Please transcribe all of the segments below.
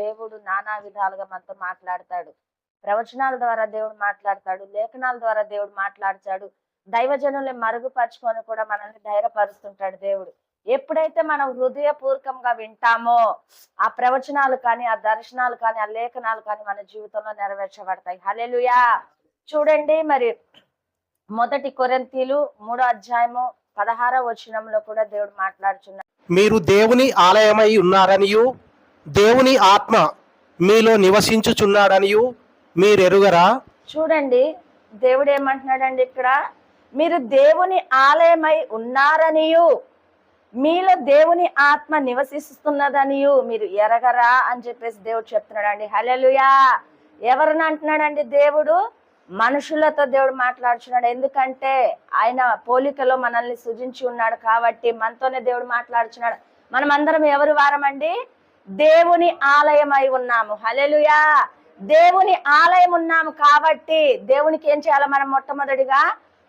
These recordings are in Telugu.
దేవుడు నానా విధాలుగా మనతో మాట్లాడతాడు. ప్రవచనాల ద్వారా దేవుడు మాట్లాడతాడు. లేఖనాల ద్వారా దేవుడు మాట్లాడతాడు. దైవజనుల్ని మరుగుపరుచుకొని కూడా మనల్ని ధైర్యపరుస్తుంటాడు దేవుడు. ఎప్పుడైతే మనం హృదయపూర్వకంగా వింటామో ఆ ప్రవచనాలు కానీ ఆ దర్శనాలు కానీ ఆ లేఖనాలు కానీ మన జీవితంలో నెరవేర్చబడతాయి. హలెలుయా చూడండి మరి మొదటి కొరింథీలు మూడో అధ్యాయము పదహారో వచనంలో కూడా దేవుడు మాట్లాడుచున్నాడు. మీరు దేవుని ఆలయమై ఉన్నారనియు దేవుని ఆత్మ మీలో నివసించుచున్నాడనియు మీరెరుగరా? చూడండి దేవుడు ఏమంటున్నాడండి ఇక్కడ? మీరు దేవుని ఆలయమై ఉన్నారనియు. మీలో దేవుని ఆత్మ నివసిస్తున్నదనియు మీరు ఎరగరా అని చెప్పేసి దేవుడు చెప్తున్నాడండి. హలెలుయా ఎవరిని అంటున్నాడండి దేవుడు? మనుషులతో దేవుడు మాట్లాడుచున్నాడు. ఎందుకంటే ఆయన పోలికలో మనల్ని సృజించి ఉన్నాడు కాబట్టి మనతోనే దేవుడు మాట్లాడుచున్నాడు. మనం అందరం ఎవరు వారమండి? దేవుని ఆలయమై ఉన్నాము. హలెలుయా దేవుని ఆలయం ఉన్నాము కాబట్టి దేవునికి ఏం చేయాలి మనం మొట్టమొదటిగా?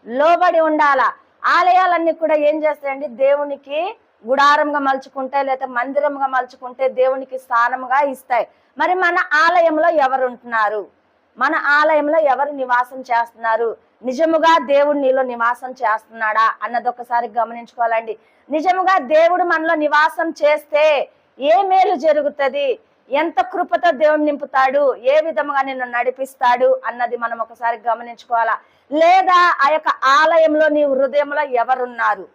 లోబడి ఉండాలా. ఆలయాలన్నీ కూడా ఏం చేస్తాయండి? దేవునికి గుడారంగా మలుచుకుంటాయి లేదా మందిరంగా మలుచుకుంటే దేవునికి స్థానంగా ఇస్తాయి. మరి మన ఆలయంలో ఎవరు ఉంటున్నారు మన ఆలయంలో ఎవరు నివాసం చేస్తున్నారు? నిజముగా దేవుడు నీలో నివాసం చేస్తున్నాడా? అన్నది ఒకసారి గమనించుకోవాలండి. నిజముగా దేవుడు మనలో నివాసం చేస్తే ఏ మేలు జరుగుతుంది? ఎంత కృపతో దేవుడు నింపుతాడు? ఏ విధముగా నిన్ను నడిపిస్తాడు? అన్నది మనం ఒకసారి గమనించుకోవాలా? లేదా ఆ యొక్క ఆలయంలో నీ హృదయంలో ఎవరున్నారు?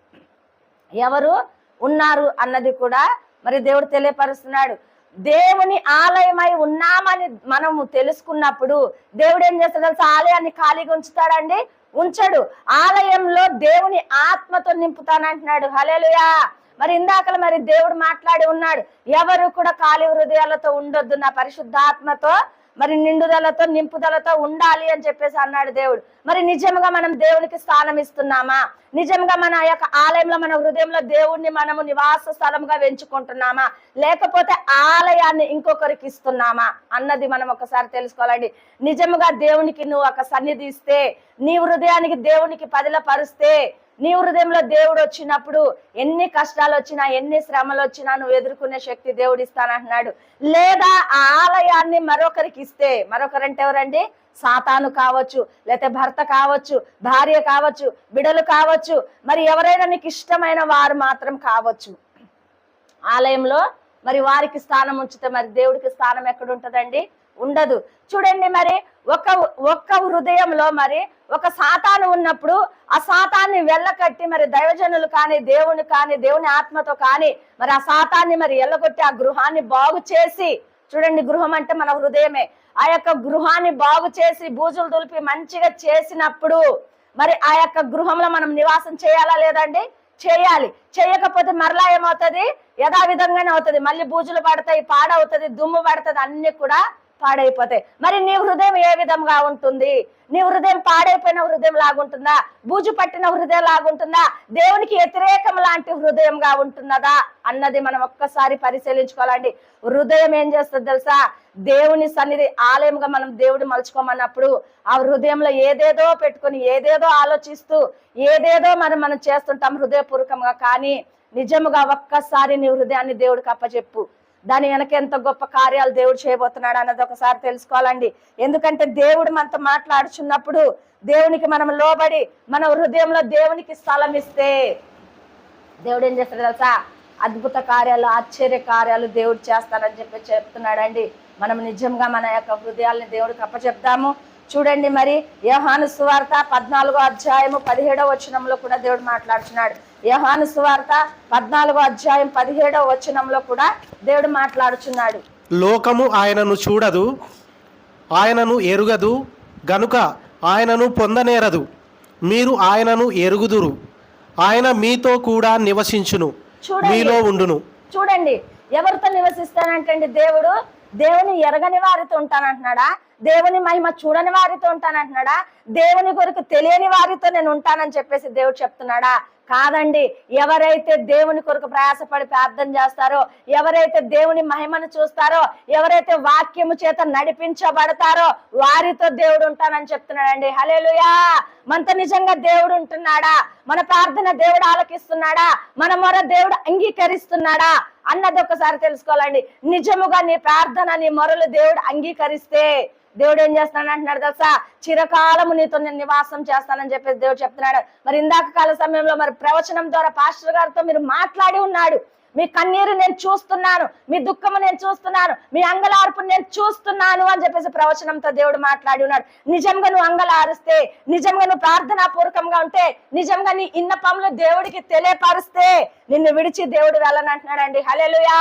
ఎవరు ఉన్నారు అన్నది కూడా మరి దేవుడు తెలియపరుస్తున్నాడు. దేవుని ఆలయమై ఉన్నామని మనము తెలుసుకున్నప్పుడు దేవుడు ఏం చేస్తాడు తెలుసా? ఆలయాన్ని ఖాళీగా ఉంచుతాడండి? ఉంచడు. ఆలయంలో దేవుని ఆత్మతో నింపుతానంటున్నాడు. హలేలుయా మరి ఇందాకల మరి దేవుడు మాట్లాడి ఉన్నాడు ఎవరు కూడా ఖాళీ హృదయాలతో ఉండొద్దు నా పరిశుద్ధాత్మతో మరి నిండుదలతో నింపుదలతో ఉండాలి అని చెప్పేసి అన్నాడు దేవుడు. మరి నిజంగా మనం దేవునికి స్థానం ఇస్తున్నామా? నిజంగా మన యొక్క ఆలయంలో మన హృదయంలో దేవుణ్ణి మనము నివాస స్థలంగా వెంచుకుంటున్నామా లేకపోతే ఆలయాన్ని ఇంకొకరికి ఇస్తున్నామా? అన్నది మనం ఒకసారి తెలుసుకోవాలండి. నిజముగా దేవునికి నువ్వు ఒక సన్నిధి ఇస్తే నీ హృదయానికి దేవునికి పదిలపరుస్తే నీ హృదయంలో దేవుడు వచ్చినప్పుడు ఎన్ని కష్టాలు వచ్చినా ఎన్ని శ్రమలు వచ్చినా నువ్వు ఎదుర్కొనే శక్తి దేవుడు ఇస్తానంటున్నాడు. లేదా ఆ ఆలయాన్ని మరొకరికి ఇస్తే మరొకరంటే ఎవరండి? సాతాను కావచ్చు లేకపోతే భర్త కావచ్చు భార్య కావచ్చు బిడలు కావచ్చు మరి ఎవరైనా నీకు ఇష్టమైన వారు మాత్రం కావచ్చు. ఆలయంలో మరి వారికి స్థానం ఉంచితే మరి దేవుడికి స్థానం ఎక్కడ ఉంటుందండి? ఉండదు. చూడండి మరి ఒక ఒక్క హృదయంలో మరి ఒక సాతాను ఉన్నప్పుడు ఆ సాతాన్ని వెళ్ళకట్టి మరి దైవజనులు కానీ దేవుని కానీ దేవుని ఆత్మతో కానీ మరి ఆ సాతాన్ని మరి ఎల్లగొట్టి ఆ గృహాన్ని బాగు చేసి చూడండి గృహం అంటే మన హృదయమే. ఆ యొక్క గృహాన్ని బాగు చేసి బూజులు దులిపి మంచిగా చేసినప్పుడు మరి ఆ యొక్క గృహంలో మనం నివాసం చేయాలా లేదండి? చేయాలి. చేయకపోతే మరలా ఏమవుతుంది? యథావిధంగానే అవుతుంది. మళ్ళీ బూజులు పడతాయి పాడవుతుంది దుమ్ము పడుతుంది అన్ని కూడా పాడైపోతాయి. మరి నీ హృదయం ఏ విధంగా ఉంటుంది? నీ హృదయం పాడైపోయిన హృదయం లాగుంటుందా? బూజు పట్టిన హృదయం లాగుంటుందా? దేవునికి వ్యతిరేకం లాంటి హృదయంగా ఉంటున్నదా? అన్నది మనం ఒక్కసారి పరిశీలించుకోవాలండి. హృదయం ఏం చేస్తుంది తెలుసా? దేవుని సన్నిధి ఆలయంగా మనం దేవుడు మలుచుకోమన్నప్పుడు ఆ హృదయంలో ఏదేదో పెట్టుకొని ఏదేదో ఆలోచిస్తూ ఏదేదో మనం మనం చేస్తుంటాం హృదయపూర్వకంగా. కానీ నిజముగా ఒక్కసారి నీ హృదయాన్ని దేవుడికి అప్పచెప్పు. దాని వెనక ఎంత గొప్ప కార్యాలు దేవుడు చేయబోతున్నాడు అన్నది ఒకసారి తెలుసుకోవాలండి. ఎందుకంటే దేవుడు మనతో మాట్లాడుచున్నప్పుడు దేవునికి మనం లోబడి మన హృదయంలో దేవునికి స్థలం ఇస్తే దేవుడు ఏం చేస్తాడు తెలుసా? అద్భుత కార్యాలు ఆశ్చర్య కార్యాలు దేవుడు చేస్తానని చెప్పి చెప్తున్నాడండి. మనం నిజంగా మన యొక్క హృదయాల్ని దేవుడికి అప్పచెప్తాము. చూడండి మరి యహాను సువార్త పద్నాలుగో అధ్యాయము పదిహేడో వచనంలో కూడా దేవుడు మాట్లాడుతున్నాడు యోహాను సువార్త పద్నాలుగో అధ్యాయం పదిహేడవ వచనంలో కూడా దేవుడు మాట్లాడుచున్నాడు. లోకము ఆయనను చూడదు ఆయనను ఎరుగదు గనుక ఆయనను పొందనేరదు. మీరు ఆయనను ఎరుగుదురు ఆయన మీతో కూడా నివసించును. మీలో ఉండును. చూడండి ఎవరితో నివసిస్తానంటండి దేవుడు? దేవుని ఎరగని వారితో ఉంటానంటున్నాడా? దేవుని మహిమ చూడని వారితో ఉంటానంటున్నాడా? దేవుని కొరకు తెలియని వారితో నేను ఉంటానని చెప్పేసి దేవుడు చెప్తున్నాడా? కాదండి ఎవరైతే దేవుని కొరకు ప్రయాసపడి ప్రార్థన చేస్తారో ఎవరైతే దేవుని మహిమను చూస్తారో ఎవరైతే వాక్యము చేత నడిపించబడతారో వారితో దేవుడు ఉంటానని చెప్తున్నాడండి. హలేలుయా మనతో నిజంగా దేవుడు ఉంటున్నాడా? మన ప్రార్థన దేవుడు ఆలకిస్తున్నాడా? మన మొర దేవుడు అంగీకరిస్తున్నాడా? అన్నది ఒకసారి తెలుసుకోవాలండి. నిజముగా నీ ప్రార్థన నీ మొరలు దేవుడు అంగీకరిస్తే దేవుడు ఏం చేస్తాడు అంటున్నాడు తెలుసా? చిరకాలము నీతో నేను నివాసం చేస్తానని చెప్పేసి దేవుడు చెప్తున్నాడు. మరి ఇందాక కాల సమయంలో మరి ప్రవచనం ద్వారా పాస్టర్ గారితో మీరు మాట్లాడి ఉన్నాడు. మీ కన్నీరు నేను చూస్తున్నాను. మీ దుఃఖము నేను చూస్తున్నాను. మీ అంగలార్పు నేను చూస్తున్నాను అని చెప్పేసి ప్రవచనంతో దేవుడు మాట్లాడి ఉన్నాడు. నిజంగా నువ్వు అంగలారుస్తే నిజంగా నువ్వు ప్రార్థనా పూర్వకంగా ఉంటే నిజంగా నీ ఇన్నపములు దేవుడికి తెలియపరుస్తే నిన్ను విడిచి దేవుడు వెళ్ళనంటున్నాడండి. హలేలుయా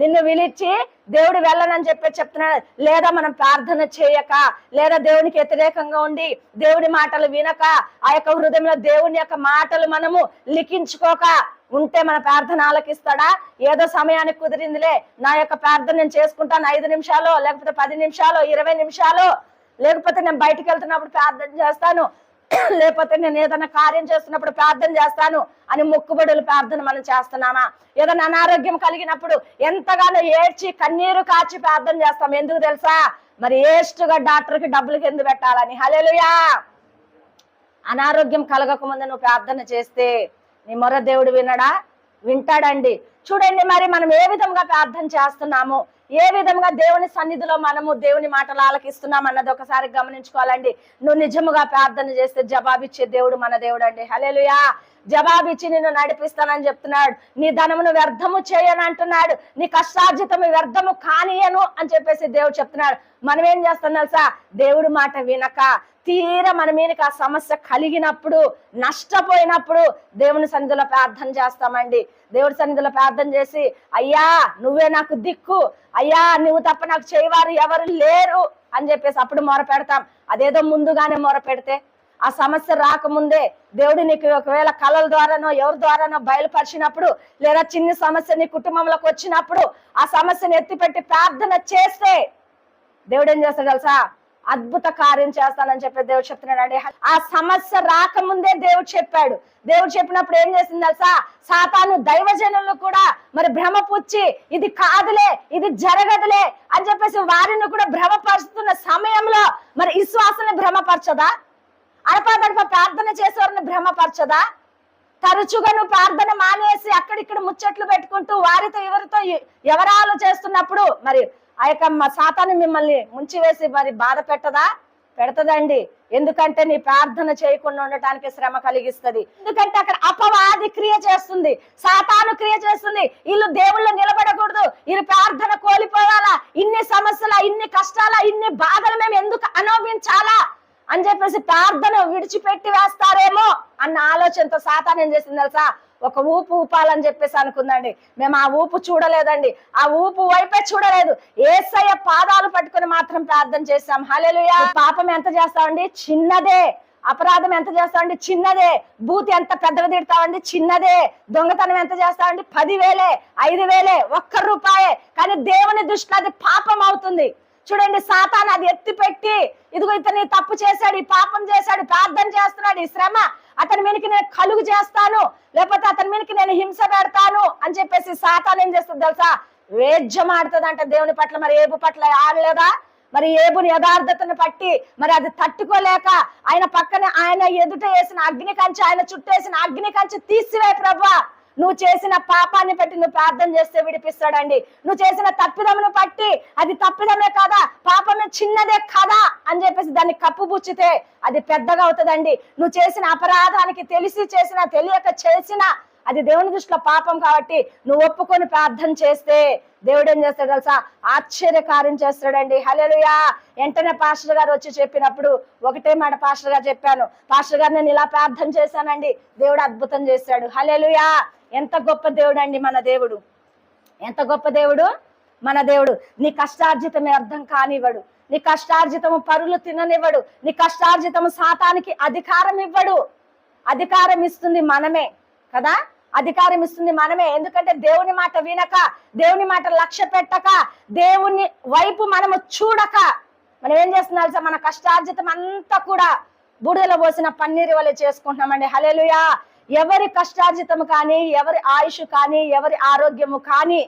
నిన్ను విలిచి దేవుడు వెళ్ళనని చెప్పి చెప్తున్నాడు. లేదా మనం ప్రార్థన చేయక లేదా దేవునికి వ్యతిరేకంగా ఉండి దేవుడి మాటలు వినక ఆ యొక్క హృదయంలో దేవుని యొక్క మాటలు మనము లిఖించుకోక ఉంటే మన ప్రార్థన ఆలకిస్తాడా? ఏదో సమయానికి కుదిరిందిలే. నా యొక్క ప్రార్థన నేను చేసుకుంటాను ఐదు నిమిషాలు లేకపోతే పది నిమిషాలు ఇరవై నిమిషాలు లేకపోతే నేను బయటికి వెళ్తున్నప్పుడు ప్రార్థన చేస్తాను. లేకపోతే నేను ఏదైనా కార్యం చేస్తున్నప్పుడు ప్రార్థన చేస్తాను అని మొక్కుబడులు ప్రార్థన మనం చేస్తున్నామా? ఏదైనా అనారోగ్యం కలిగినప్పుడు ఎంతగానో ఏడ్చి కన్నీరు కాచి ప్రార్థన చేస్తాం. ఎందుకు తెలుసా? మరి ఏస్టుగా డాక్టర్కి డబ్బులు కింద పెట్టాలని? హలేలుయా అనారోగ్యం కలగకముందు నువ్వు ప్రార్థన చేస్తే నీ మొర దేవుడు వినడా? వింటాడండి. చూడండి మరి మనం ఏ విధంగా ప్రార్థన చేస్తున్నాము? ఏ విధంగా దేవుని సన్నిధిలో మనము దేవుని మాటలు ఆలకిస్తున్నాం అన్నది ఒకసారి గమనించుకోవాలండి. నువ్వు నిజముగా ప్రార్థన చేస్తే జవాబిచ్చే దేవుడు మన దేవుడు అండి హలేలుయా జవాబిచ్చి నిన్ను నడిపిస్తానని చెప్తున్నాడు. నీ ధనమును వ్యర్థము చేయను అంటున్నాడు. నీ కష్టార్జితము వ్యర్థము కానియను అని చెప్పేసి దేవుడు చెప్తున్నాడు. మనం ఏం చేస్తాం తెలుసా? దేవుడి మాట వినక తీర మన మీదకి ఆ సమస్య కలిగినప్పుడు నష్టపోయినప్పుడు దేవుని సన్నిధిలో ప్రార్థన చేస్తామండి. దేవుడి సన్నిధిలో ప్రార్థన చేసి అయ్యా నువ్వే నాకు దిక్కు. అయ్యా నువ్వు తప్ప నాకు చేయవారు ఎవరు లేరు. అని చెప్పేసి అప్పుడు మొర పెడతాం. అదేదో ముందుగానే మొర పెడితే ఆ సమస్య రాకముందే దేవుడు నీకు ఒకవేళ కళల ద్వారానో ఎవరి ద్వారానో బయలుపరిచినప్పుడు లేదా చిన్న సమస్య నీ కుటుంబంలోకి వచ్చినప్పుడు ఆ సమస్యను ఎత్తిపెట్టి ప్రార్థన చేస్తే దేవుడు ఏం చేస్తాడు తెలుసా? అద్భుత కార్యం చేస్తానని చెప్పి దేవుడు చెప్తున్నాడు ఆ సమస్య రాకముందే దేవుడు చెప్పాడు. దేవుడు చెప్పినప్పుడు ఏం చేసింది తెలుసా? సాతాను దైవజనులు కూడా మరి భ్రమపుచ్చి ఇది కాదులే ఇది జరగదులే అని చెప్పేసి వారిని కూడా భ్రమపరుస్తున్న సమయంలో మరి విశ్వాసాన్ని భ్రమపరచదా? అడపాదడప ప్రార్థన చేసేవారిని భ్రమపరచదా? తరచుగా నువ్వు ప్రార్థన మానేసి అక్కడిక్కడ ముచ్చట్లు పెట్టుకుంటూ వారితో ఎవరితో ఎవరాలు చేస్తున్నప్పుడు మరి ఆ యొక్క మ- సాతాను మిమ్మల్ని ముంచివేసి మరి బాధ పెట్టదా? పెడతదండి. ఎందుకంటే నీ ప్రార్థన చేయకుండా ఉండటానికి శ్రమ కలిగిస్తది. ఎందుకంటే అక్కడ అపవాది క్రియ చేస్తుంది. సాతాను క్రియ చేస్తుంది. వీళ్ళు దేవుళ్ళు నిలబడకూడదు. వీళ్ళు ప్రార్థన కోల్పోవాలా? ఇన్ని సమస్యల ఇన్ని కష్టాల ఇన్ని బాధలు మేము ఎందుకు అనుభవించాలా? అని చెప్పేసి ప్రార్థన విడిచిపెట్టి వేస్తారేమో అన్న ఆలోచనతో సాతాను ఏం చేసింది తెలుసా? ఒక ఊపు ఊపాలని చెప్పేసి అనుకుందండి. మేము ఆ ఊపు చూడలేదండి. ఆ ఊపు వైపే చూడలేదు. ఏసయ్య పాదాలు పట్టుకొని మాత్రం ప్రార్థన చేస్తాం హల్లెలూయా. పాపం ఎంత చేస్తామండి? చిన్నదే. అపరాధం ఎంత చేస్తామండి? చిన్నదే. బూతి ఎంత పెద్దగా తిడతామండి? చిన్నదే. దొంగతనం ఎంత చేస్తామండి? పదివేలే ఐదు వేలే ఒక్క రూపాయే. కానీ దేవుని దృష్టిలో అది పాపం అవుతుంది. చూడండి సాతాన్ అది ఎత్తిపెట్టి ఇదిగో ఇతని తప్పు చేశాడు ఈ పాపం చేశాడు ప్రార్థన చేస్తున్నాడు ఈ శ్రమ అతని మీదకి నేను కలుగు చేస్తాను లేకపోతే అతని మీదకి నేను హింస పెడతాను అని చెప్పేసి సాతాన్ ఏం చేస్తుంది తెలుసా? వేద్యం ఆడుతుంది దేవుని పట్ల. మరి ఏబు పట్ల ఆడలేదా? మరి ఏబుని యథార్థతను పట్టి మరి అది తట్టుకోలేక ఆయన పక్కన ఆయన ఎదుట వేసిన అగ్ని కంచి ఆయన చుట్టూ వేసిన అగ్ని కంచి తీసివే ప్రభా. నువ్వు చేసిన పాపాన్ని బట్టి నువ్వు ప్రార్థన చేస్తే విడిపిస్తాడండి. నువ్వు చేసిన తప్పిదమును బట్టి అది తప్పిదమే కాదా? పాపమే చిన్నదే కదా? అని చెప్పేసి దాన్ని కప్పుబుచ్చితే అది పెద్దగా అవుతుందండి. నువ్వు చేసిన అపరాధానికి తెలిసి చేసిన తెలియక చేసిన అది దేవుని దృష్టిలో పాపం కాబట్టి నువ్వు ఒప్పుకొని ప్రార్థన చేస్తే దేవుడు ఏం చేస్తాడు తెలుసా? ఆశ్చర్యకార్యం చేస్తాడండి. హల్లెలూయా! వెంటనే పాస్టర్ గారు వచ్చి చెప్పినప్పుడు ఒకటే మాట పాస్టర్ గారు చెప్పాను. పాస్టర్ గారు నేను ఇలా ప్రార్థన చేశానండి. దేవుడు అద్భుతం చేశాడు హల్లెలూయా! ఎంత గొప్ప దేవుడు అండి మన దేవుడు. ఎంత గొప్ప దేవుడు? మన దేవుడు. నీ కష్టార్జితమే అర్థం కానివ్వడు. నీ కష్టార్జితము పరులు తిననివ్వడు. నీ కష్టార్జితము సాతానికి అధికారం ఇవ్వడు. అధికారం ఇస్తుంది మనమే కదా? అధికారం ఇస్తుంది మనమే. ఎందుకంటే దేవుని మాట వినక దేవుని మాట లక్ష్య పెట్టక దేవుని వైపు మనము చూడక మనం ఏం చేస్తున్నాం తెలుసా? మన కష్టార్జితం అంతా కూడా బూడిదలో పోసిన పన్నీరు వల్ల చేసుకుంటున్నామండి. హలేలుయా ఎవరి కష్టార్జితము కానీ ఎవరి ఆయుష్ కానీ ఎవరి ఆరోగ్యము కానీ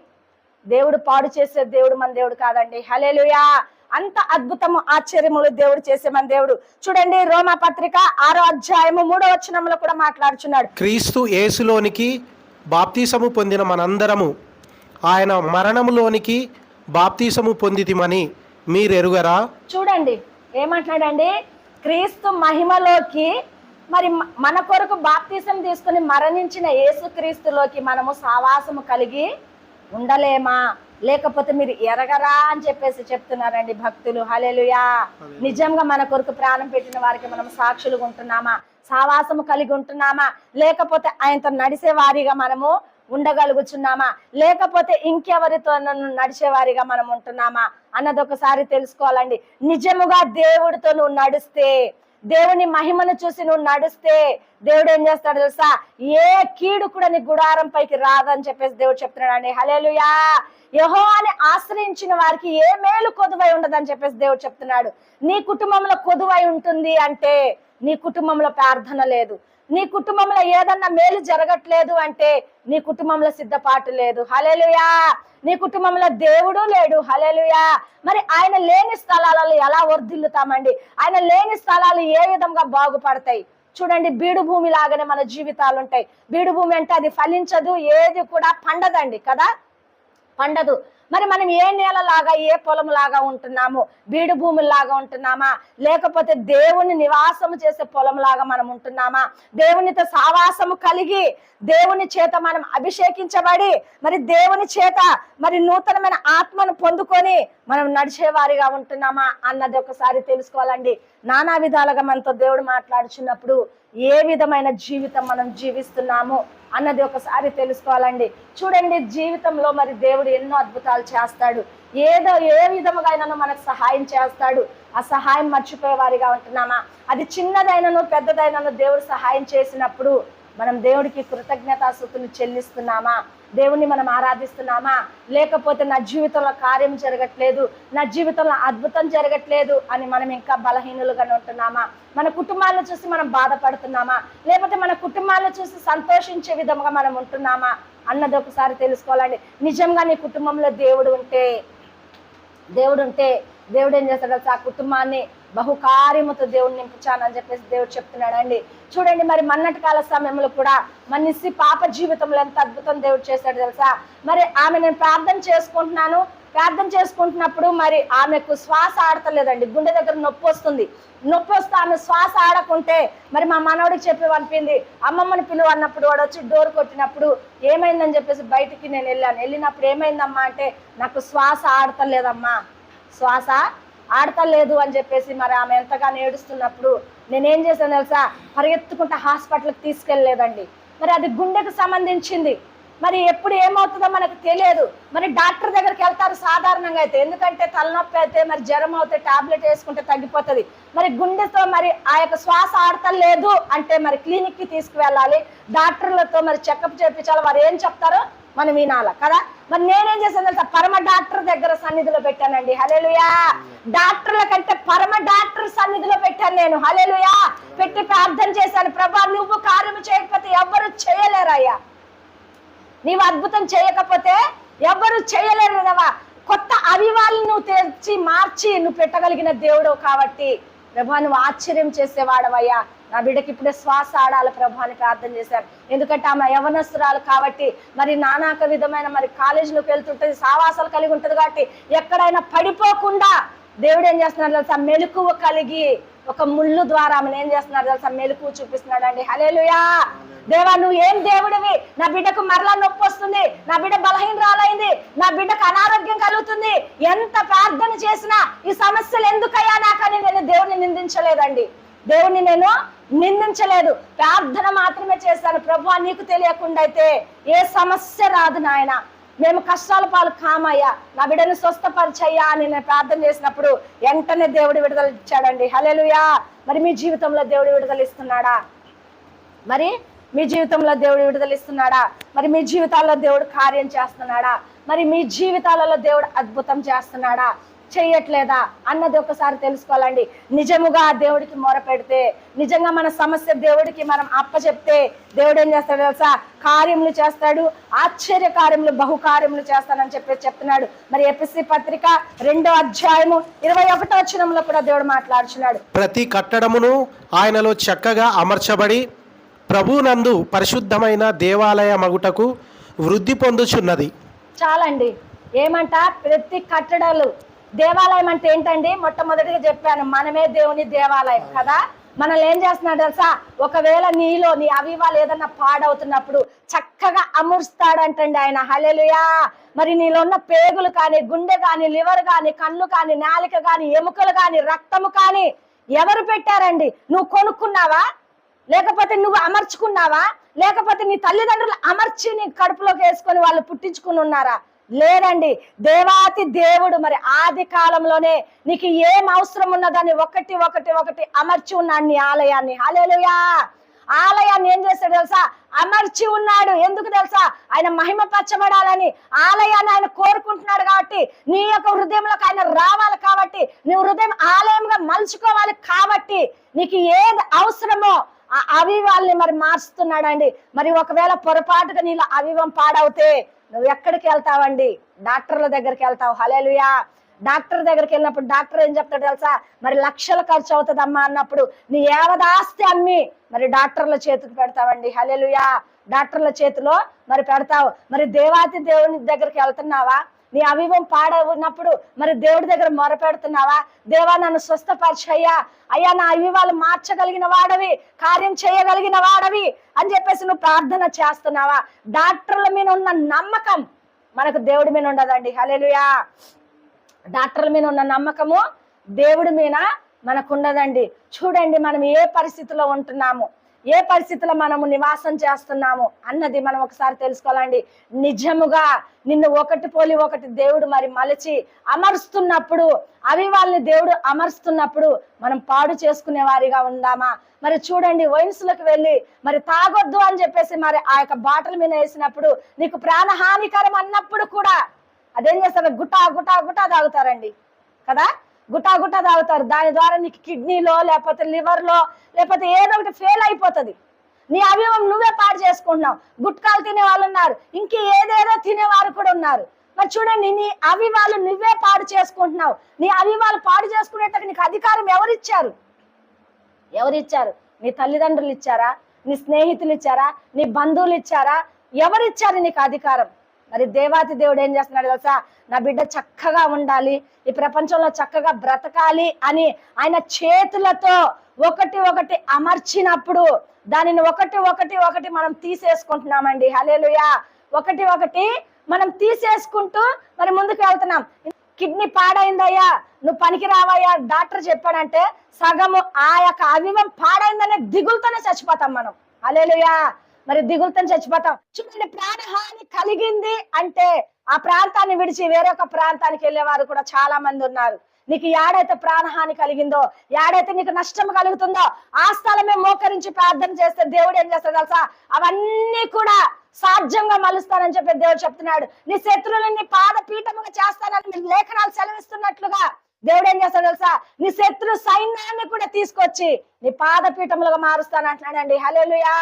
దేవుడు పాడు చేసే దేవుడు మన దేవుడు కాదండి. హలేలుయా అంత అద్భుతము ఆశ్చర్యములు దేవుడు చేసే మన దేవుడు. చూడండి రోమా పత్రిక ఆరో అధ్యాయము మూడో వచనంలో కూడా మాట్లాడుచున్నాడు. క్రీస్తు యేసులోనికి బాప్తీసము పొందిన మనందరము ఆయన మరణములోనికి బాప్తీసము పొందితిమని మీరెరుగరా? చూడండి ఏమంటున్నాడండి క్రీస్తు మహిమలోకి మరి మన కొరకు బాప్తీసం తీసుకుని మరణించిన యేసు క్రీస్తులోకి మనము సావాసము కలిగి ఉండలేమా? లేకపోతే మీరు ఎరగరా అని చెప్పేసి చెప్తున్నారండి భక్తులు. హలెలుయా నిజంగా మన కొరకు ప్రాణం పెట్టిన వారికి మనం సాక్షులుగా ఉంటున్నామా? సావాసము కలిగి ఉంటున్నామా? లేకపోతే ఆయనతో నడిసే వారిగా మనము ఉండగలుగుచున్నామా? లేకపోతే ఇంకెవరితో నడిచేవారిగా మనం ఉంటున్నామా? అన్నది ఒకసారి తెలుసుకోవాలండి. నిజముగా దేవుడితో నువ్వు నడిస్తే దేవుని మహిమను చూసి నువ్వు నడిస్తే దేవుడు ఏం చేస్తాడు తెలుసా? ఏ కీడు కూడా నీ గుడారం పైకి రాదని చెప్పేసి దేవుడు చెప్తున్నాడు అండి హలేలుయా యహో అని ఆశ్రయించిన వారికి ఏ మేలు కొదువై ఉండదని చెప్పేసి దేవుడు చెప్తున్నాడు. నీ కుటుంబంలో కొదువై ఉంటుంది అంటే నీ కుటుంబంలో ప్రార్థన లేదు. నీ కుటుంబంలో ఏదన్నా మేలు జరగట్లేదు అంటే నీ కుటుంబంలో సిద్ధపాటు లేదు. హలేలుయా నీ కుటుంబంలో దేవుడు లేడు. హలేలుయా మరి ఆయన లేని స్థలాలలో ఎలా వర్ధిల్లుతామండి? ఆయన లేని స్థలాలు ఏ విధంగా బాగుపడతాయి? చూడండి బీడు భూమి లాగానే మన జీవితాలు ఉంటాయి. బీడు భూమి అంటే అది ఫలించదు ఏది కూడా పండదండి కదా? పండదు. మరి మనం ఏ నేలలాగా ఏ పొలం లాగా ఉంటున్నాము బీడు భూముల్లాగా ఉంటున్నామా? లేకపోతే దేవుని నివాసము చేసే పొలంలాగా మనం ఉంటున్నామా? దేవునితో సావాసము కలిగి దేవుని చేత మనం అభిషేకించబడి మరి దేవుని చేత మరి నూతనమైన ఆత్మను పొందుకొని మనం నడిచేవారిగా ఉంటున్నామా అన్నది ఒకసారి తెలుసుకోవాలండి. నానా విధాలుగా మనతో దేవుడు మాట్లాడుచున్నప్పుడు ఏ విధమైన జీవితం మనం జీవిస్తున్నాము అన్నది ఒకసారి తెలుసుకోవాలండి. చూడండి జీవితంలో మరి దేవుడు ఎన్నో అద్భుతాలు చేస్తాడు. ఏదో ఏ విధముగా అయినా మనకు సహాయం చేస్తాడు. ఆ సహాయం మర్చిపోయే వారిగా ఉంటున్నామా? అది చిన్నదైనను పెద్దదైనను దేవుడు సహాయం చేసినప్పుడు మనం దేవుడికి కృతజ్ఞతాస్థుతులు చెల్లిస్తున్నామా? దేవుణ్ణి మనం ఆరాధిస్తున్నామా? లేకపోతే నా జీవితంలో కార్యం జరగట్లేదు నా జీవితంలో అద్భుతం జరగట్లేదు అని మనం ఇంకా బలహీనులుగానే ఉంటున్నామా? మన కుటుంబాలను చూసి మనం బాధపడుతున్నామా? లేకపోతే మన కుటుంబాలను చూసి సంతోషించే విధంగా మనం ఉంటున్నామా? అన్నది ఒకసారి తెలుసుకోవాలండి. నిజంగా నీ కుటుంబంలో దేవుడు ఉంటే దేవుడు ఉంటే దేవుడు ఏం చేస్తాడు ఆ కుటుంబాన్ని బహుకార్యముతో దేవుడు నింపుచానని చెప్పేసి దేవుడు చెప్తున్నాడండి. చూడండి మరి మన్నటి కాల సమయంలో కూడా మనిషి పాప జీవితంలో ఎంత అద్భుతం దేవుడు చేశాడు తెలుసా? మరి ఆమె నేను ప్రార్థన చేసుకుంటున్నాను. ప్రార్థన చేసుకుంటున్నప్పుడు మరి ఆమెకు శ్వాస ఆడతలేదండి. గుండె దగ్గర నొప్పి వస్తుంది. నొప్పి వస్తే ఆమె శ్వాస ఆడకుంటే మరి మా మనవడికి చెప్పి పంపింది. అమ్మమ్మని పిలువ అన్నప్పుడు వాడు వచ్చి డోర్ కొట్టినప్పుడు ఏమైందని చెప్పేసి బయటికి నేను వెళ్ళాను. వెళ్ళినప్పుడు ఏమైందమ్మా అంటే నాకు శ్వాస ఆడతలేదమ్మా. శ్వాస ఆడతలేదు అని చెప్పేసి మరి ఆమె ఎంతగా నేడుస్తున్నప్పుడు నేనేం చేశాను తెలుసా? పరిగెత్తుకుంటా హాస్పిటల్కి తీసుకెళ్ళలేదండి. మరి అది గుండెకు సంబంధించింది. మరి ఎప్పుడు ఏమవుతుందో మనకు తెలియదు. మరి డాక్టర్ దగ్గరికి వెళ్తారు సాధారణంగా అయితే. ఎందుకంటే తలనొప్పి అయితే మరి జ్వరం అవుతే టాబ్లెట్ వేసుకుంటే తగ్గిపోతుంది. మరి గుండెతో మరి ఆ యొక్క శ్వాస ఆడతలేదు అంటే మరి క్లినిక్కి తీసుకువెళ్ళాలి. డాక్టర్లతో మరి చెకప్ చేయించాలి వారు ఏం చెప్తారో? మనం వినాల? కదా? మరి నేనేం చేశాను తెలుసా? పరమ డాక్టర్ దగ్గర సన్నిధిలో పెట్టానండి. హలేలుయా డాక్టర్ల కంటే పరమ డాక్టర్ సన్నిధిలో పెట్టాను నేను. హలేలుయా పెట్టి ప్రార్థన చేశాను. ప్రభా నువ్వు కార్యము చేయకపోతే ఎవ్వరు చేయలేరయ్యా. నీవు అద్భుతం చేయకపోతే ఎవ్వరు చేయలేరు రవా కొత్త అవివాళ్ళు నువ్వు తెచ్చి మార్చి నువ్వు పెట్టగలిగిన దేవుడు కాబట్టి ప్రభా నువ్వు ఆశ్చర్యం చేసేవాడవయ్యా. నా బిడ్డకి ఇప్పుడే శ్వాస ఆడాలి ప్రభు అని ప్రార్థన చేశారు. ఎందుకంటే ఆమె యవనస్తురాలు కాబట్టి మరి నానాక విధమైన మరి కాలేజీలోకి వెళ్తుంటది సావాసాలు కలిగి ఉంటది కాబట్టి ఎక్కడైనా పడిపోకుండా దేవుడు ఏం చేస్తున్నారు తెలుసా? మెలకువ కలిగి ఒక ముళ్ళు ద్వారా ఆమెను ఏం చేస్తున్నారు తెలుసా? మెలకువ చూపిస్తున్నాడు అండి. హలేలుయా దేవా నువ్వు ఏం దేవుడివి? నా బిడ్డకు మరలా నొప్పి వస్తుంది నా బిడ్డ బలహీనరాలైంది నా బిడ్డకు అనారోగ్యం కలుగుతుంది. ఎంత ప్రార్థన చేసినా ఈ సమస్యలు ఎందుకయ్యా నాకని నేను దేవుడిని నిందించలేదండి. దేవుని నేను నిందించలేదు. ప్రార్థన మాత్రమే చేశాను. ప్రభు నీకు తెలియకుండా అయితే ఏ సమస్య రాదు నాయన. మేము కష్టాల పాలు కామయ్యా. నా బిడ్డను స్వస్థపరిచయ్యా అని నేను ప్రార్థన చేసినప్పుడు వెంటనే దేవుడు విడుదల ఇచ్చాడండి. హలేలుయా మరి మీ జీవితంలో దేవుడు విడుదల ఇస్తున్నాడా? మరి మీ జీవితంలో దేవుడు విడుదల ఇస్తున్నాడా? మరి మీ జీవితాల్లో దేవుడు కార్యం చేస్తున్నాడా? మరి మీ జీవితాలలో దేవుడు అద్భుతం చేస్తున్నాడా? చేయట్లేదా అన్నది ఒకసారి తెలుసుకోవాలండి. నిజముగా దేవుడికి మొరపెడితే నిజంగా మన సమస్య దేవుడికి మనం అప్పచెప్తే దేవుడు ఏం చేస్తాడు తెలుసా? కార్యములు చేస్తాడు ఆశ్చర్య కార్యములు బహుకార్యములు చేస్తానని చెప్పి చెప్తున్నాడు. మరి ఎపిసి పత్రిక రెండో అధ్యాయము ఇరవై ఒకటో వచనంలో కూడా దేవుడు మాట్లాడుచున్నాడు. ప్రతి కట్టడమును ఆయనలో చక్కగా అమర్చబడి ప్రభునందు పరిశుద్ధమైన దేవాలయ మగుటకు వృద్ధి పొందుచున్నది. చాలండి. ఏమంట? ప్రతి కట్టడాలు దేవాలయం అంటే ఏంటండి? మొట్టమొదటిగా చెప్పాను మనమే దేవుని దేవాలయం కదా? మనల్ని ఏం చేస్తున్నాడు తెలుసా? ఒకవేళ నీలో నీ అవివాలు ఏదన్నా పాడవుతున్నప్పుడు చక్కగా అమరుస్తాడంటండి ఆయన. హలెలుయా మరి నీలో ఉన్న పేగులు కానీ గుండె కానీ లివర్ కానీ కళ్ళు కానీ నాలిక కానీ ఎముకలు కానీ రక్తము కానీ ఎవరు పెట్టారండి? నువ్వు కొనుక్కున్నావా? లేకపోతే నువ్వు అమర్చుకున్నావా? లేకపోతే నీ తల్లిదండ్రులు అమర్చి నీ కడుపులోకి వేసుకొని వాళ్ళు పుట్టించుకుని ఉన్నారా? లేదండి దేవాతి దేవుడు మరి ఆది కాలంలోనే నీకు ఏం అవసరం ఉన్నదని ఒకటి ఒకటి ఒకటి అమర్చి ఉన్నాడు నీ ఆలయాన్ని. హల్లెలూయా! ఆలయాన్ని ఏం చేస్తాడు తెలుసా? అమర్చి ఉన్నాడు. ఎందుకు తెలుసా? ఆయన మహిమ పచ్చబడాలని ఆలయాన్ని ఆయన కోరుకుంటున్నాడు కాబట్టి నీ యొక్క హృదయంలోకి ఆయన రావాలి కాబట్టి నీ హృదయం ఆలయంగా మలుచుకోవాలి కాబట్టి నీకు ఏది అవసరమో ఆ అవివాల్ని మరి మార్చుతున్నాడండి. మరి ఒకవేళ పొరపాటుగా నీళ్ళ అవివం పాడవుతే నువ్వు ఎక్కడికి వెళ్తావండి? డాక్టర్ల దగ్గరికి వెళ్తావు. హలేలుయా డాక్టర్ దగ్గరికి వెళ్ళినప్పుడు డాక్టర్ ఏం చెప్తాడు తెలుసా? మరి లక్షలు ఖర్చు అవుతుందమ్మా అన్నప్పుడు నీ ఏవదాస్తి అమ్మి మరి డాక్టర్ల చేతికి పెడతావండి. హలేలుయా డాక్టర్ల చేతిలో మరి పెడతావు. మరి దేవాతి దేవుని దగ్గరికి వెళ్తున్నావా? నీ అవివం పాడవున్నప్పుడు మరి దేవుడి దగ్గర మొరపెడుతున్నావా? దేవా నన్ను స్వస్థపరిచయ్యా. అయ్యా నా అవివాలు మార్చగలిగిన వాడవి కార్యం చేయగలిగిన వాడవి అని చెప్పేసి నువ్వు ప్రార్థన చేస్తున్నావా? డాక్టర్ల మీద ఉన్న నమ్మకం మనకు దేవుడి మీద ఉండదండి. హలేలుయా డాక్టర్ల మీద ఉన్న నమ్మకము దేవుడి మీద మనకు ఉండదండి. చూడండి మనం ఏ పరిస్థితిలో ఉంటున్నాము? ఏ పరిస్థితిలో మనము నివాసం చేస్తున్నాము అన్నది మనం ఒకసారి తెలుసుకోవాలండి. నిజముగా నిన్ను ఒకటి పోలి ఒకటి దేవుడు మరి మలచి అమరుస్తున్నప్పుడు అవి వాళ్ళని దేవుడు అమరుస్తున్నప్పుడు మనం పాడు చేసుకునే వారిగా ఉందామా? మరి చూడండి వైన్స్లకు వెళ్ళి మరి తాగొద్దు అని చెప్పేసి మరి ఆ యొక్క బాటల మీద వేసినప్పుడు నీకు ప్రాణహానికరం అన్నప్పుడు కూడా అదేం చేస్తారు? గుటా గుటా గుటా తాగుతారండి. కదా? గుటా గుటా తాగుతారు. దాని ద్వారా నీకు కిడ్నీలో లేకపోతే లివర్లో లేకపోతే ఏదో ఒకటి ఫెయిల్ అయిపోతుంది. నీ అవయవం నువ్వే పాడు చేసుకుంటున్నావు. గుట్కాలు తినే వాళ్ళు ఉన్నారు. ఇంక ఏదేదో తినేవారు కూడా ఉన్నారు. మరి చూడండి నీ అవివాలు నువ్వే పాడు చేసుకుంటున్నావు. నీ అవివాలు పాడు చేసుకునేటప్పుడు నీకు అధికారం ఎవరిచ్చారు? ఎవరిచ్చారు? నీ తల్లిదండ్రులు ఇచ్చారా? నీ స్నేహితులు ఇచ్చారా? నీ బంధువులు ఇచ్చారా? ఎవరిచ్చారు నీకు అధికారం? మరి దేవాతి దేవుడు ఏం చేస్తున్నాడు తెలుసా? నా బిడ్డ చక్కగా ఉండాలి ఈ ప్రపంచంలో చక్కగా బ్రతకాలి అని ఆయన చేతులతో ఒకటి ఒకటి అమర్చినప్పుడు దానిని ఒకటి ఒకటి ఒకటి మనం తీసేసుకుంటున్నామండి. హలేలుయా ఒకటి ఒకటి మనం తీసేసుకుంటూ మరి ముందుకు వెళ్తున్నాం. కిడ్నీ పాడైందయ్యా. నువ్వు పనికి రావయ్యా. డాక్టర్ చెప్పాడంటే సగము ఆ యొక్క అవివం పాడైందనే దిగులతోనే చచ్చిపోతాం మనం. అలేలుయా మరి దిగులతో చచ్చిపోతాం. చూడండి ప్రాణహాని కలిగింది అంటే ఆ ప్రాంతాన్ని విడిచి వేరొక ప్రాంతానికి వెళ్ళేవారు కూడా చాలా మంది ఉన్నారు. నీకు ఏడైతే ప్రాణహాని కలిగిందో ఏడైతే నీకు నష్టం కలుగుతుందో ఆ స్థలమే మోకరించి ప్రార్థన చేస్తే దేవుడు ఏం చేస్తాడు తెలుసా? అవన్నీ కూడా సాధ్యంగా మలుస్తానని చెప్పి దేవుడు చెప్తున్నాడు. నీ శత్రువులను నీ పాద పీఠముగా చేస్తానని మీ లేఖనాలు సెలవిస్తున్నట్లుగా దేవుడు ఏం చేస్తాడు తెలుసా? నీ శత్రు సైన్యాన్ని కూడా తీసుకొచ్చి నీ పాద పీఠములుగా మారుస్తాను అంటున్నాడండి. హలేలుయా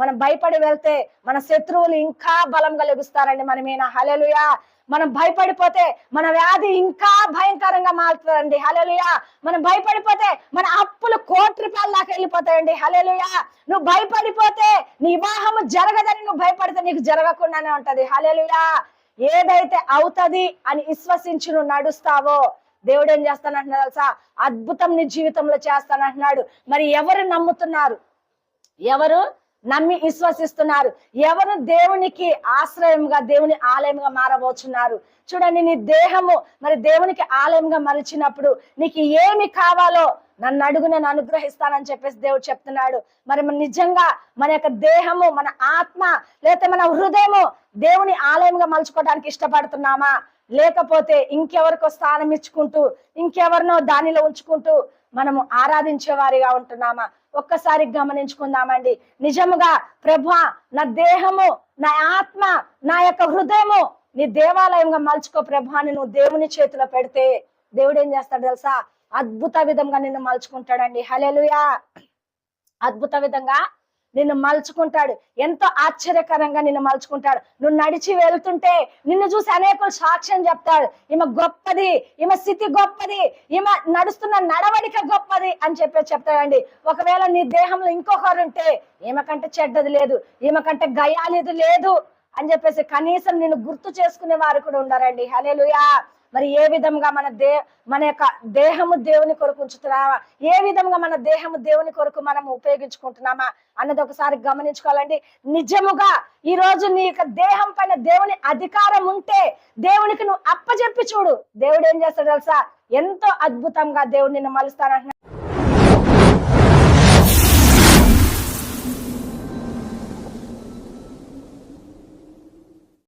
మనం భయపడి వెళ్తే మన శత్రువులు ఇంకా బలంగా లెగుస్తారండి మన మీద. హలేలుయా మనం భయపడిపోతే మన వ్యాధి ఇంకా భయంకరంగా మారుతుందండి. హలేలుయా మనం భయపడిపోతే మన అప్పులు కోటి రూపాయల దాకా వెళ్ళిపోతాయండి. హలేలుయా నువ్వు భయపడిపోతే నీ వివాహం జరగదని నువ్వు భయపడితే నీకు జరగకుండానే ఉంటది. హలేలుయా ఏదైతే అవుతది అని విశ్వసించి నువ్వు నడుస్తావో దేవుడు ఏం చేస్తానంటున్నాడు తెలుసా? అద్భుతం నీ జీవితంలో చేస్తానంటున్నాడు. మరి ఎవరు నమ్ముతున్నారు? ఎవరు నమ్మి విశ్వసిస్తున్నారు? ఎవరు దేవునికి ఆశ్రయంగా దేవుని ఆలయంగా మారబోచున్నారు? చూడండి నీ దేహము మరి దేవునికి ఆలయంగా మలిచినప్పుడు నీకు ఏమి కావాలో నన్ను అడుగు నేను అనుగ్రహిస్తానని చెప్పేసి దేవుడు చెప్తున్నాడు. మరి నిజంగా మన యొక్క దేహము మన ఆత్మ లేకపోతే మన హృదయము దేవుని ఆలయంగా మలుచుకోవడానికి ఇష్టపడుతున్నామా? లేకపోతే ఇంకెవరికో స్థానం ఇచ్చుకుంటూ ఇంకెవరినో దానిలో ఉంచుకుంటూ మనము ఆరాధించే వారిగా ఉంటున్నామా? ఒక్కసారి గమనించుకుందామండి. నిజముగా ప్రభు నా దేహము నా ఆత్మ నా యొక్క హృదయము నీ దేవాలయంగా మలుచుకో ప్రభు అని నువ్వు దేవుని చేతిలో పెడితే దేవుడు ఏం చేస్తాడు తెలుసా? అద్భుత విధంగా నిన్ను మలుచుకుంటాడండి. హలెలుయా అద్భుత విధంగా నిన్ను మలుచుకుంటాడు. ఎంతో ఆశ్చర్యకరంగా నిన్ను మలుచుకుంటాడు. నువ్వు నడిచి వెళ్తుంటే నిన్ను చూసి అనేకులు సాక్ష్యం చెప్తాడు ఈమె గొప్పది ఈమె స్థితి గొప్పది ఈమె నడుస్తున్న నడవడిక గొప్పది అని చెప్పి చెప్తాడండి. ఒకవేళ నీ దేహంలో ఇంకొకరు ఉంటే ఈమె కంటే చెడ్డది లేదు ఈమె కంటే గయాలిది లేదు అని చెప్పేసి కనీసం నిన్ను గుర్తు చేసుకునే వారు కూడా ఉండారండి. హలేలుయా మరి ఏ విధంగా మన దే మన యొక్క దేహము దేవుని కొరకు ఉంచుతున్నామా ఏ విధంగా మన దేహము దేవుని కొరకు మనం ఉపయోగించుకుంటున్నామా? అన్నది ఒకసారి గమనించుకోవాలండి. నిజముగా ఈ రోజు నీ యొక్క దేహం పైన దేవుని అధికారం ఉంటే దేవునికి నువ్వు అప్పచెప్పి చూడు. దేవుడు ఏం చేస్తాడు తెలుసా? ఎంతో అద్భుతంగా దేవుడు నిన్ను మలుస్తానంటున్నాడు.